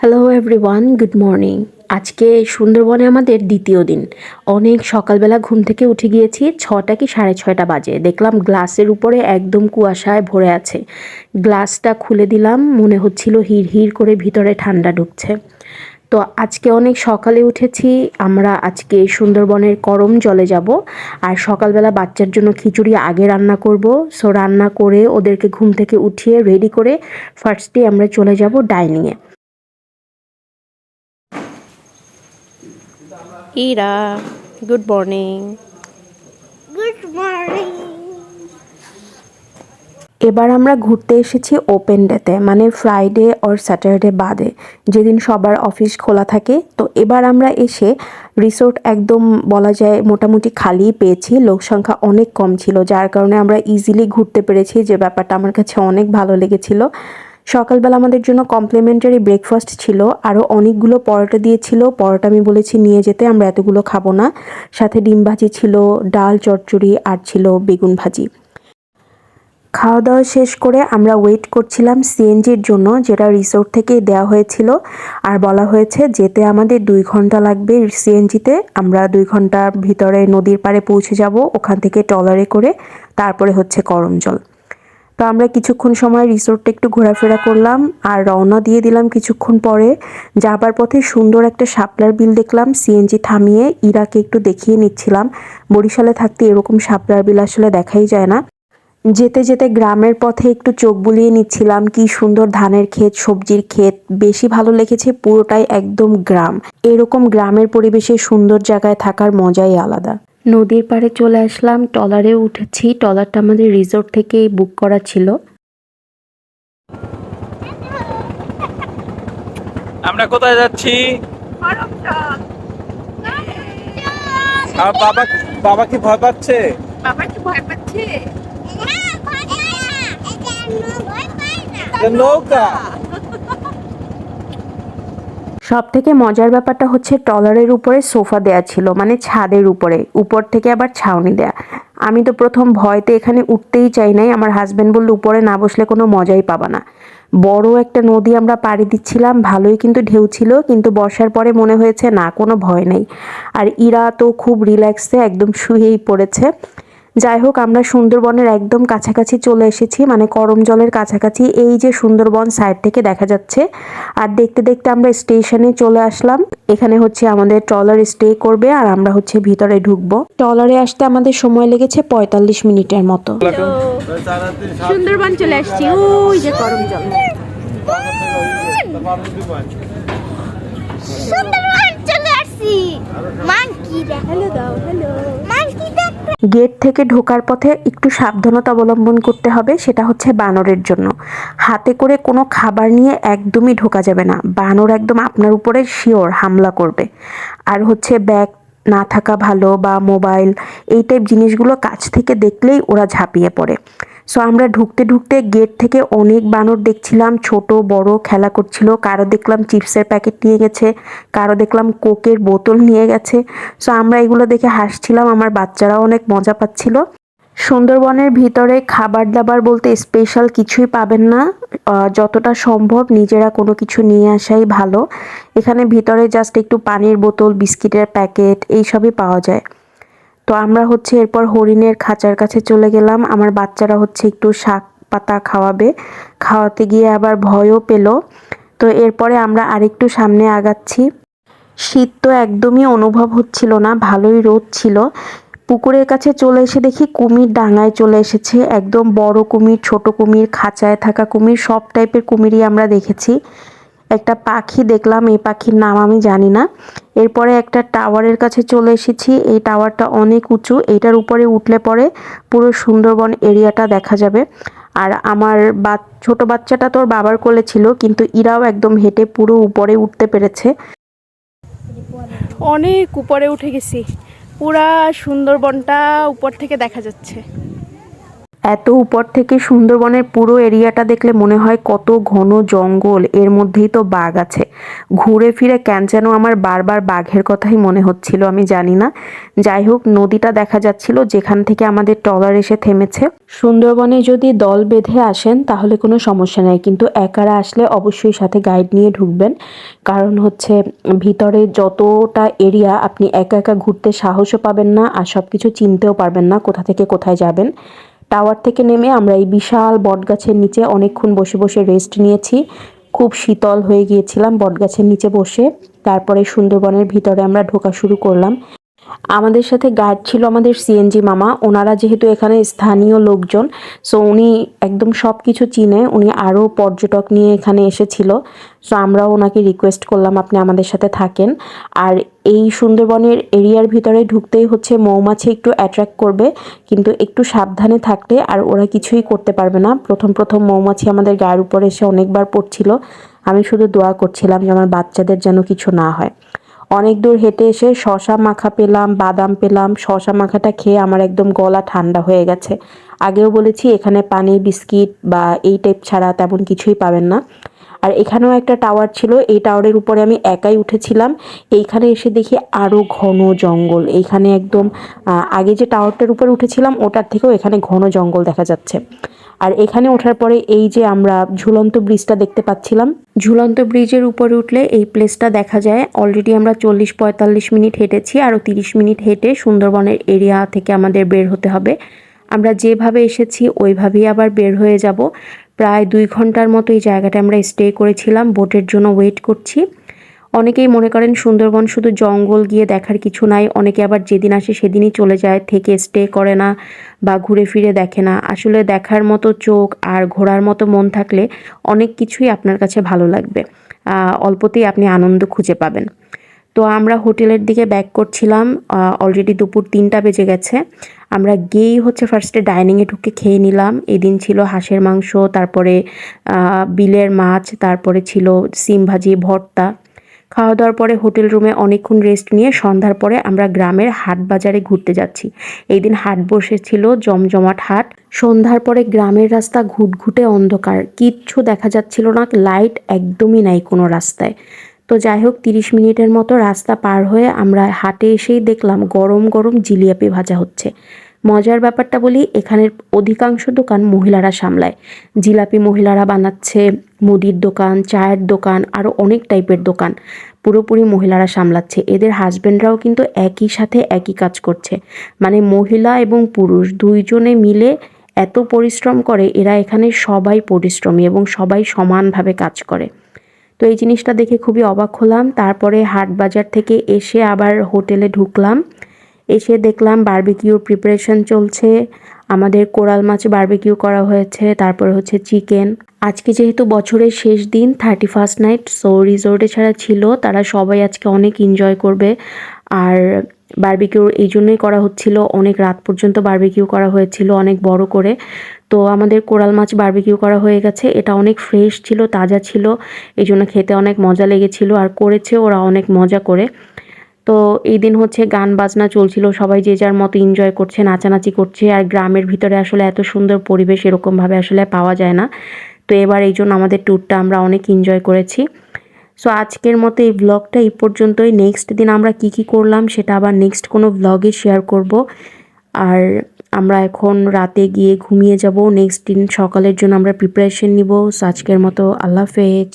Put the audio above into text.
Hello everyone good morning আজকে সুন্দরবনে আমাদের দ্বিতীয় দিন। অনেক সকালবেলা ঘুম থেকে উঠে গিয়েছি, ছটা কি সাড়ে ছয়টা বাজে। দেখলাম গ্লাসের উপরে একদম কুয়াশায় ভরে আছে। গ্লাসটা খুলে দিলাম, মনে হচ্ছিল হির হির করে ভিতরে ঠান্ডা ঢুকছে। তো আজকে অনেক সকালে উঠেছি, আমরা আজকে সুন্দরবনের করম জলে যাব। আর সকালবেলা বাচ্চার জন্য খিচুড়ি আগে রান্না করব। সো রান্না করে ওদেরকে ঘুম থেকে উঠিয়ে রেডি করে ফার্স্টে আমরা চলে যাব ডাইনিংয়ে Ira good morning. Good morning. এবার আমরা ঘুরতে এসেছি ওপেন ডেতে মানে ফ্রাইডে অর স্যাটারডে বাদে যেদিন সবার অফিস খোলা থাকে। তো এবার আমরা এসে রিসোর্ট একদম বলা যায় মোটামুটি খালিই পেয়েছি লোক সংখ্যা অনেক কম ছিল যার কারণে আমরা ইজিলি ঘুরতে পেরেছি যে ব্যাপারটা আমার কাছে অনেক ভালো লেগেছিল। সকালবেলা আমাদের জন্য কমপ্লিমেন্টারি ব্রেকফাস্ট ছিল আরও অনেকগুলো পরোটা দিয়েছিল। পরোটা আমি বলেছি, নিয়ে যেতে, আমরা এতগুলো খাব না। সাথে ডিম ভাজি ছিল, ডাল, চচ্চড়ি, আর ছিল বেগুন ভাজি। খাওয়া দাওয়া শেষ করে আমরা ওয়েট করছিলাম সিএনজির জন্য, যেটা রিসোর্ট থেকে দেওয়া হয়েছিল। আর বলা হয়েছে, যেতে আমাদের দুই ঘণ্টা লাগবে সিএনজিতে আমরা দুই ঘণ্টার ভিতরে নদীর পাড়ে পৌঁছে যাব, ওখান থেকে ট্রলারে করে, তারপরে হচ্ছে করম জল। তো আমরা কিছুক্ষণ সময় রিসোর্টটা একটু ঘোরাফেরা করলাম আর রওনা দিয়ে দিলাম কিছুক্ষণ পরে। যাবার পথে সুন্দর একটা শাপলার বিল দেখলাম সিএনজি থামিয়ে ইরাকে একটু দেখিয়ে নিচ্ছিলাম। বরিশালে থাকতে এরকম শাপলার বিল আসলে দেখাই যায় না। যেতে যেতে গ্রামের পথে একটু চোখ বুলিয়ে নিচ্ছিলাম, কি সুন্দর ধানের ক্ষেত, সবজির ক্ষেত, বেশি ভালো লেগেছে পুরোটাই একদম গ্রাম। এরকম গ্রামের পরিবেশে সুন্দর জায়গায় থাকার মজাই আলাদা। নদীর পাড়ে চলে আসলাম। টলারে উঠেছি। টলারটা আমাদের রিসোর্ট থেকেই বুক করা ছিল। আমরা কোথায় যাচ্ছি? আর বাবা বাবা কি ভয় পাচ্ছে? বাবা কি ভয় পাচ্ছে? নৌকা। সব থেকে মজার ব্যাপারটা হচ্ছে ট্রলারের উপরে সোফা দেয়া ছিল মানে ছাদের উপরে। উপর থেকে আবার ছাউনি দেয়া। আমি তো প্রথম ভয়তে এখানে উঠতেই চাই নাই। আমার হাজব্যান্ড বলল, উপরে না বসলে কোনো মজাই পাবা না। বড় একটা নদী আমরা পাড়ি দিচ্ছিলাম, ভালোই কিন্তু ঢেউ ছিল, কিন্তু বসার পরে মনে হয়েছে না, কোনো ভয় নেই। আর ইরা তো খুব রিল্যাক্সে একদম শুয়েই পড়েছে। যাই হোক আমরা সুন্দরবনের একদম কাছাকাছি চলে এসেছি মানে করম জলের কাছাকাছি এই যে সুন্দরবন সাইড থেকে দেখা যাচ্ছে। আর দেখতে দেখতে আমরা স্টেশনে চলে আসলাম। এখানে হচ্ছে আমাদের ট্রলার স্টে করবে আর আমরা হচ্ছে ভিতরে ঢুকবো। ট্রলারে আসতে আমাদের সময় লেগেছে পঁয়তাল্লিশ মিনিটের মতো। সুন্দরবন চলে আসছি। ওই যে করম জল। সুন্দরবন চলে আসছি। হ্যালো দাও হ্যালো গেট থেকে ঢোকার পথে একটু সাবধানতা অবলম্বন করতে হবে, সেটা হচ্ছে বানরের জন্য। হাতে করে কোনো খাবার নিয়ে একদমই ঢোকা যাবে না। বানর একদম আপনার উপরে শিওর হামলা করবে। আর হচ্ছে ব্যাগ না থাকা ভালো বা মোবাইল, এই টাইপ জিনিসগুলো কাছ থেকে দেখলেই ওরা ঝাঁপিয়ে পড়ে। সো আমরা ঢুকতে ঢুকতে গেট থেকে অনেক বানর দেখছিলাম, ছোট, বড়, খেলা করছিল। কারও দেখলাম চিপসের প্যাকেট নিয়ে গেছে, কারও দেখলাম কোকের বোতল নিয়ে গেছে। সো আমরা এগুলো দেখে হাসছিলাম, আমার বাচ্চারাও অনেক মজা পাচ্ছিল। সুন্দরবনের ভিতরে খাবার দাবার বলতে স্পেশাল কিছুই পাবেন না। যতটা সম্ভব নিজেরা কোনো কিছু নিয়ে আসাই ভালো। এখানে ভিতরে জাস্ট একটু পানির বোতল, বিস্কিটের প্যাকেট এইসবই পাওয়া যায়। তো আমরা হচ্ছে এরপর হরিণের খাঁচার কাছে চলে গেলাম। আমার বাচ্চারা হচ্ছে একটু শাক পাতা খাওয়াবে। খাওয়াতে গিয়ে আবার ভয়ও পেল। তো এরপরে আমরা আরেকটু সামনে আগাচ্ছি। শীত তো একদমই অনুভব হচ্ছিল না, ভালোই রোদ ছিল। পুকুরের কাছে চলে এসে দেখি কুমির ডাঙায় চলে এসেছে। একদম বড় কুমির, ছোট কুমির, খাঁচায় থাকা কুমির, সব টাইপের কুমিরই আমরা দেখেছি। একটা পাখি দেখলাম, এই পাখির নাম আমি জানি না। এরপরে একটা টাওয়ারের কাছে চলে এসেছি। এই টাওয়ারটা অনেক উঁচু। এটার উপরে উঠলে পরে পুরো সুন্দরবন এরিয়াটা দেখা যাবে। আর আমার বা, ছোট বাচ্চাটা তোর বাবার কোলে ছিল, কিন্তু ইরাও একদম হেঁটে পুরো উপরে উঠতে পেরেছে। অনেক উপরে উঠে গেছি। পুরা সুন্দরবনটা উপর থেকে দেখা যাচ্ছে। এত উপর থেকে সুন্দরবনের পুরো এরিয়াটা দেখলে মনে হয় কত ঘন জঙ্গল। এর মধ্যেই তো বাঘ আছে। ঘুরে ফিরে কেন যেন আমার বারবার বাঘের কথাই মনে হচ্ছিল, আমি জানি না। যাই হোক, নদীটা দেখা যাচ্ছিল যেখান থেকে আমাদের ট্রলার এসে থেমেছে। সুন্দরবনে যদি দল বেঁধে আসেন, তাহলে কোনো সমস্যা নেই, কিন্তু একারা আসলে অবশ্যই সাথে গাইড নিয়ে ঢুকবেন। কারণ হচ্ছে, ভিতরে যতটা এরিয়া আপনি একা একা ঘুরতে সাহসও পাবেন না, আর সব কিছু চিনতেও পারবেন না কোথা থেকে কোথায় যাবেন। টাওয়ার থেকে নেমে আমরা এই বিশাল বটগাছের নিচে অনেকক্ষণ বসে বসে রেস্ট নিয়েছি। খুব শীতল হয়ে গিয়েছিলাম বটগাছের নিচে বসে। তারপরে সুন্দরবনের ভিতরে আমরা ঢোকা শুরু করলাম। আমাদের সাথে গাইড ছিল আমাদের সিএনজি মামা। ওনারা যেহেতু এখানে স্থানীয় লোকজন সো উনি একদম সব কিছু চিনে, উনি আরও পর্যটক নিয়ে এখানে এসেছিল। সো আমরাও ওনাকে রিকোয়েস্ট করলাম আপনি আমাদের সাথে থাকেন। আর এই সুন্দরবনের এরিয়ার ভিতরে ঢুকতেই হচ্ছে মৌমাছি একটু অ্যাট্রাক্ট করবে, কিন্তু একটু সাবধানে থাকলে আর ওরা কিছুই করতে পারবে না। প্রথম প্রথম মৌমাছি আমাদের গায়ের উপরে এসে অনেকবার পড়ছিল। আমি শুধু দোয়া করছিলাম যে আমার বাচ্চাদের যেন কিছু না হয়। অনেক দূর হেঁটে এসে শশা মাখা পেলাম, বাদাম পেলাম। শশা মাখাটা খেয়ে আমার একদম গলা ঠান্ডা হয়ে গেছে। আগেও বলেছি, এখানে পানি বিস্কিট বা এই টাইপ ছাড়া তেমন কিছুই পাবেন না। আর এখানেও একটা টাওয়ার ছিল। এই টাওয়ারের উপরে আমি একাই উঠেছিলাম। এইখানে এসে দেখি আরও ঘন জঙ্গল। এইখানে একদম আগে যে টাওয়ারটার উপরে উঠেছিলাম, ওটার থেকেও এখানে ঘন জঙ্গল দেখা যাচ্ছে। আর এখানে ওঠার পরে এই যে আমরা ঝুলন্ত ব্রিজটা দেখতে পাচ্ছিলাম, ঝুলন্ত ব্রিজের উপরে উঠলে এই প্লেসটা দেখা যায়। অলরেডি আমরা চল্লিশ পঁয়তাল্লিশ মিনিট হেঁটেছি আরও তিরিশ মিনিট হেঁটে সুন্দরবনের এরিয়া থেকে আমাদের বের হতে হবে। আমরা যেভাবে এসেছি, ওইভাবেই আবার বের হয়ে যাব। প্রায় দুই ঘণ্টার মতো এই জায়গাটা আমরা স্টে করেছিলাম বোটের জন্য ওয়েট করছি। অনেকেই মনে করেন সুন্দরবন শুধু জঙ্গল গিয়ে দেখার কিছু নাই, অনেকে আবার যেদিন আসে সেদিনই চলে যায়, থেকে স্টে করে না বা ঘুরে ফিরে দেখে না। আসলে দেখার মতো চোখ আর ঘোরার মতো মন থাকলে অনেক কিছুই আপনার কাছে ভালো লাগবে। অল্পতেই আপনি আনন্দ খুঁজে পাবেন। তো আমরা হোটেলের দিকে ব্যাক করছিলাম অলরেডি দুপুর তিনটা বেজে গেছে। আমরা গিয়েই হচ্ছে ফার্স্টে ডাইনিংয়ে ঢুকে খেয়ে নিলাম। এদিন ছিল হাঁসের মাংস, তারপরে বিলের মাছ, তারপরে ছিল সিম ভাজি, ভর্তা। খাওয়া দাওয়ার পরে হোটেল রুমে অনেকক্ষণ রেস্ট নিয়ে সন্ধ্যার পরে আমরা গ্রামের হাট বাজারে ঘুরতে যাচ্ছি। এই দিন হাট বসেছিল, জমজমাট হাট। সন্ধ্যার পরে গ্রামের রাস্তা ঘুটঘুটে অন্ধকার। কিচ্ছু দেখা যাচ্ছিল না লাইট একদমই নাই কোনো রাস্তায়। তো যাই হোক, তিরিশ মিনিটের মতো রাস্তা পার হয়ে আমরা হাটে এসেই দেখলাম গরম গরম জিলিয়াপি ভাজা হচ্ছে। মজার ব্যাপারটা বলি, এখানের অধিকাংশ দোকান মহিলারা সামলায়। জিলাপি মহিলারা বানাচ্ছে, মুদির দোকান, চায়ের দোকান আরও অনেক টাইপের দোকান পুরোপুরি মহিলারা সামলাচ্ছে। এদের হাজব্যান্ডরাও কিন্তু একই সাথে একই কাজ করছে। মানে মহিলা এবং পুরুষ দুইজনে মিলে এত পরিশ্রম করে, এরা এখানে সবাই পরিশ্রমী এবং সবাই সমানভাবে কাজ করে। তো এই জিনিসটা দেখে খুবই অবাক হলাম। তারপরে হাট বাজার থেকে এসে আবার হোটেলে ঢুকলাম। এসে দেখলাম বার্বিকিউর প্রিপারেশন চলছে। আমাদের কোরাল মাছ বার্বিকিউ করা হয়েছে, তারপর হচ্ছে চিকেন আজকে যেহেতু বছরের শেষ দিন থার্টি ফার্স্ট নাইট সো রিসোর্টে ছাড়া ছিল, তারা সবাই আজকে অনেক এনজয় করবে। আর বারবিকিউ এই জন্যই করা হচ্ছিল। অনেক রাত পর্যন্ত বার্বিকিউ করা হয়েছিল, অনেক বড় করে। তো আমাদের কোরাল মাছ বারবিকিউ করা হয়ে গেছে। এটা অনেক ফ্রেশ ছিল, তাজা ছিল। এই জন্য খেতে অনেক মজা লেগেছিল আর করেছে ওরা অনেক মজা করে। তো এই দিন হচ্ছে গান বাজনা চলছিল, সবাই যে যার মতো এনজয় করছে, নাচানাচি করছে আর গ্রামের ভিতরে আসলে এত সুন্দর পরিবেশ এরকমভাবে আসলে পাওয়া যায় না। তো এবার এই জন্য আমাদের ট্যুরটা আমরা অনেক এনজয় করেছি। সো আজকের মতো এই ব্লগটা এই পর্যন্তই। নেক্সট দিন আমরা কি কি করলাম সেটা আবার নেক্সট কোনো ব্লগে শেয়ার করব। আর আমরা এখন রাতে গিয়ে ঘুমিয়ে যাব। নেক্সট দিন সকালের জন্য আমরা প্রিপারেশন নিব। সো আজকের মতো আল্লাহ হাফেজ।